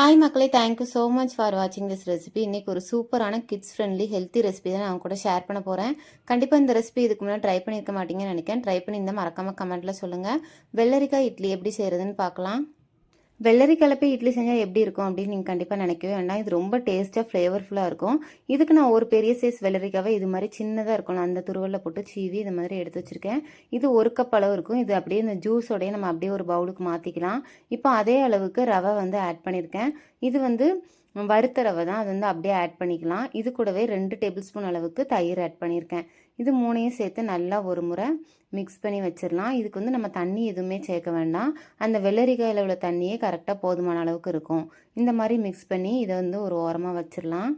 Hi மக்களே. Thank you so much for வாட்சிங் this recipe இன்றைக்கி ஒரு சூப்பரான கிட்ஸ் ஃப்ரெண்ட்லி ஹெல்த்தி ரெசிபி தான் நான் கூட ஷேர் பண்ண போகிறேன் கண்டிப்பாக இந்த ரெசிபி இதுக்கு முன்னாடி ட்ரை பண்ணியிருக்க மாட்டீங்கன்னு நினைக்கிறேன். ட்ரை பண்ணியிருந்தால் மறக்காமல் கமெண்ட்டில் சொல்லுங்கள் வெள்ளரிக்காய் இட்லி எப்படி செய்கிறதுன்னு பார்க்கலாம். வெள்ளரி கலப்பி இட்லி செஞ்சால் எப்படி இருக்கும் அப்படின்னு நீங்கள் கண்டிப்பாக நினைக்கவே வேண்டாம். இது ரொம்ப டேஸ்ட்டாக ஃப்ளேவர்ஃபுல்லாக இருக்கும். இதுக்கு நான் ஒரு பெரிய சைஸ் வெள்ளரிக்காவை இது மாதிரி சின்னதாக இருக்கும். நான் அந்த துருவலில் போட்டு சீவி இது மாதிரி எடுத்து வச்சுருக்கேன். இது ஒரு கப் அளவு இருக்கும். இது அப்படியே இந்த ஜூஸோடய நம்ம அப்படியே ஒரு பவுலுக்கு மாற்றிக்கலாம் இப்போ அதே அளவுக்கு ரவை வந்து ஆட் பண்ணியிருக்கேன் இது வந்து வறுத்த ரவை தான் அது வந்து அப்படியே ஆட் பண்ணிக்கலாம். இது கூடவே ரெண்டு டேபிள் ஸ்பூன் அளவுக்கு தயிர் ஆட் பண்ணியிருக்கேன். இது மூணையும் சேர்த்து நல்லா ஒரு முறை மிக்ஸ் பண்ணி வச்சிடலாம். இதுக்கு வந்து நம்ம தண்ணி எதுவுமே சேர்க்க வேண்டாம். அந்த வெள்ளரிக்காயில் உள்ள தண்ணியே கரெக்டாக போதுமான அளவுக்கு இருக்கும். இந்த மாதிரி மிக்ஸ் பண்ணி இதை வந்து ஒரு ஓரமாக வச்சிடலாம்.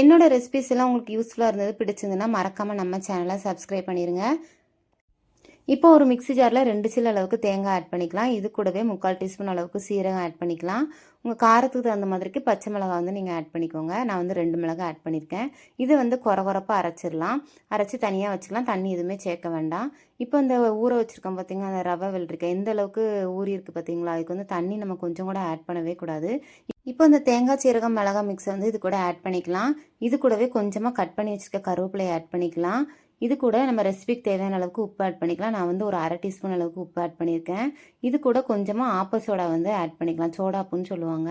என்னோட ரெசிபிஸ் எல்லாம் உங்களுக்கு யூஸ்ஃபுல்லாக இருந்தது பிடிச்சிருந்ததுன்னா மறக்காமல் நம்ம சேனலை சப்ஸ்கிரைப் பண்ணிடுங்க இப்போ ஒரு மிக்ஸி ஜாரில் ரெண்டு சில அளவுக்கு தேங்காய் ஆட் பண்ணிக்கலாம். இது கூடவே முக்கால் டீஸ்பூன் அளவுக்கு சீரகம் ஆட் பண்ணிக்கலாம். உங்கள் காரத்துக்கு தகுந்த மாதிரிக்கு பச்சை மிளகாய் வந்து நீங்கள் ஆட் பண்ணிக்கோங்க. நான் வந்து ரெண்டு மிளகாய் ஆட் பண்ணியிருக்கேன் இது வந்து குறை குறைப்பாக அரைச்சிடலாம். அரைச்சி தனியாக வச்சுக்கலாம். தண்ணி எதுவுமே சேர்க்க வேண்டாம். இப்போ இந்த ஊற வச்சுருக்கோம் பார்த்தீங்கன்னா அந்த ரவை வெள்ளரிக்காய் எந்த அளவுக்கு ஊறி இருக்குது பார்த்தீங்களா அதுக்கு வந்து தண்ணி நம்ம கொஞ்சம் கூட ஆட் பண்ணவே கூடாது. இப்போ இந்த தேங்காய் சீரகம் மிளகாய் மிக்ஸை வந்து இது கூட ஆட் பண்ணிக்கலாம். இது கூடவே கொஞ்சமாக கட் பண்ணி வச்சுருக்க கருவேப்பிலையை ஆட் பண்ணிக்கலாம். இது கூட நம்ம ரெசிபிக்கு தேவையான அளவுக்கு உப்பு ஆட் பண்ணிக்கலாம். நான் வந்து ஒரு அரை டீஸ்பூன் அளவுக்கு உப்பு ஆட் பண்ணியிருக்கேன். இது கூட கொஞ்சமாக ஆப்ப சோடா வந்து ஆட் பண்ணிக்கலாம். சோடாப்புன்னு சொல்லுவாங்க.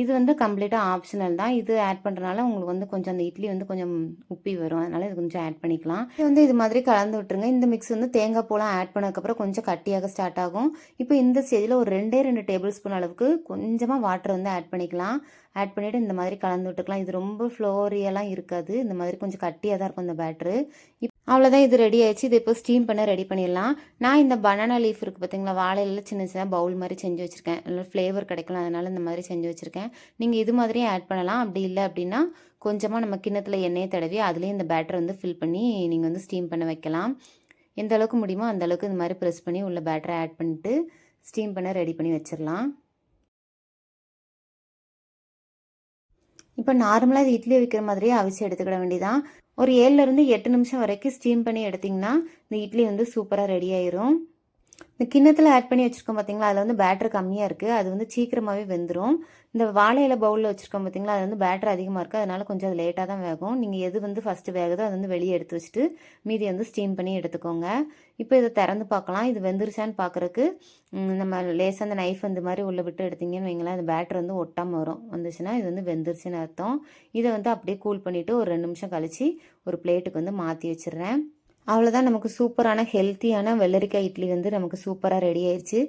இது வந்து கம்ப்ளீட்டாக ஆப்ஷனல் தான். இது ஆட் பண்ணுறனால உங்களுக்கு வந்து கொஞ்சம் அந்த இட்லி வந்து கொஞ்சம் உப்பி வரும். அதனால் இது கொஞ்சம் ஆட் பண்ணிக்கலாம். இது வந்து இது மாதிரி கலந்து விட்டுருங்க. இந்த மிக்ஸ் வந்து தேங்காய் பூலாம் ஆட் பண்ணதுக்கப்புறம் கொஞ்சம் கட்டியாக ஸ்டார்ட் ஆகும். இப்போ இந்த ஸ்டேஜில் ஒரு ரெண்டே ரெண்டு டேபிள் ஸ்பூன் அளவுக்கு கொஞ்சமாக வாட்டர் வந்து ஆட் பண்ணிக்கலாம். ஆட் பண்ணிவிட்டு இந்த மாதிரி கலந்து விட்டுக்கலாம். இது ரொம்ப ஃப்ளோரியெல்லாம் இருக்காது. இந்த மாதிரி கொஞ்சம் கட்டியாக தான் இருக்கும் இந்த பேட்ரு அவ்வளோதான் இது ரெடி ஆயிடுச்சு. இது இப்போ ஸ்டீம் பண்ண ரெடி பண்ணிடலாம். நான் இந்த பனானா லீஃப் இருக்குது பார்த்தீங்களா வாழையில சின்ன சின்ன பவுல் மாதிரி செஞ்சு வச்சுருக்கேன். நல்லா ஃப்ளேவர் கிடைக்கலாம் அதனால் இந்த மாதிரி செஞ்சு வச்சுருக்கேன். நீங்கள் இது மாதிரியே ஆட் பண்ணலாம். அப்படி இல்லை அப்படின்னா கொஞ்சமாக நம்ம கிண்ணத்தில் எண்ணெயை தடவி அதுலேயும் இந்த பேட்டரை வந்து ஃபில் பண்ணி நீங்கள் வந்து ஸ்டீம் பண்ண வைக்கலாம். எந்த அளவுக்கு முடியுமோ அந்த அளவுக்கு இந்த மாதிரி ப்ரெஸ் பண்ணி உள்ள பேட்டரை ஆட் பண்ணிட்டு ஸ்டீம் பண்ண ரெடி பண்ணி வச்சிடலாம் இப்போ நார்மலாக இது இட்லி வைக்கிற மாதிரியே அவிச்சு எடுத்துக்கிட வேண்டியதான் ஒரு ஏழுலேருந்து எட்டு நிமிஷம் வரைக்கும் ஸ்டீம் பண்ணி எடுத்திங்கன்னா இந்த இட்லி வந்து சூப்பராக ரெடி ஆயிரும். இந்த கிண்ணத்தில் ஆட் பண்ணி வச்சுருக்கோம் பார்த்தீங்களா அதில் வந்து பேட்டர் கம்மியாக இருக்குது அது வந்து சீக்கிரமாகவே வெந்துடும் இந்த வாழையில பவுலில் வச்சுருக்கோம் பார்த்தீங்களா அது வந்து பேட்டர் அதிகமாக இருக்குது அதனால் கொஞ்சம் அது லேட்டாக தான் வேகும். நீங்கள் எது வந்து ஃபஸ்ட்டு வேகுதோ அது வந்து வெளியே எடுத்து வச்சுட்டு மீதி வந்து ஸ்டீம் பண்ணி எடுத்துக்கோங்க. இப்போ இதை திறந்து பார்க்கலாம். இது வெந்துருச்சான்னு பார்க்குறக்கு நம்ம லேசாக அந்த நைஃப் அந்த மாதிரி உள்ளே விட்டு எடுத்தீங்கன்னு வைங்களேன் அந்த பேட்டர் வந்து ஒட்டாமல் வரும். வந்துச்சுன்னா இது வந்து வெந்துருச்சுன்னு அர்த்தம். இதை வந்து அப்படியே கூல் பண்ணிவிட்டு ஒரு ரெண்டு நிமிஷம் கழித்து ஒரு பிளேட்டுக்கு வந்து மாற்றி வச்சிடுறேன். அவ்வளோதான் நமக்கு சூப்பரான ஹெல்த்தியான வெள்ளரிக்காய் இட்லி வந்து நமக்கு சூப்பராக ரெடி ஆயிடுச்சு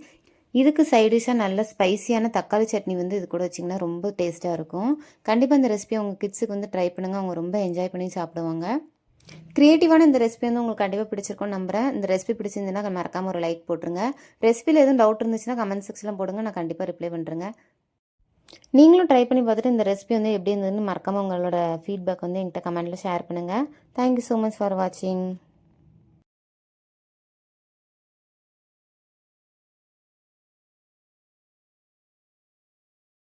இதுக்கு சைடிஷாக நல்ல ஸ்பைசியான தக்காளி சட்னி வந்து இது கூட வச்சிங்கன்னா ரொம்ப டேஸ்ட்டாக இருக்கும். கண்டிப்பாக இந்த ரெசிபி உங்கள் கிட்ஸுக்கு வந்து ட்ரை பண்ணுங்கள் அவங்க ரொம்ப என்ஜாய் பண்ணி சாப்பிடுவாங்க. க்ரியேட்டிவான இந்த ரெசிபி வந்து உங்களுக்கு கண்டிப்பாக பிடிச்சிருக்கும் நம்புறேன். இந்த ரெசிபி பிடிச்சிருந்துன்னா மறக்காமல் ஒரு லைக் போட்டுருங்க. ரெசிபியில் எதுவும் டவுட் இருந்துச்சுன்னா கமெண்ட் செக்ஷனில் போடுங்க. நான் கண்டிப்பாக ரிப்ளை பண்ணுறேங்க நீங்களும் ட்ரை பண்ணி பார்த்துட்டு இந்த ரெசிபி வந்து எப்படி இருந்ததுன்னு மறக்காமல் உங்களோட ஃபீட்பேக் வந்து என்கிட்ட கமெண்ட்டில் ஷேர் பண்ணுங்கள் தேங்க்யூ ஸோ மச் ஃபார் வாட்சிங்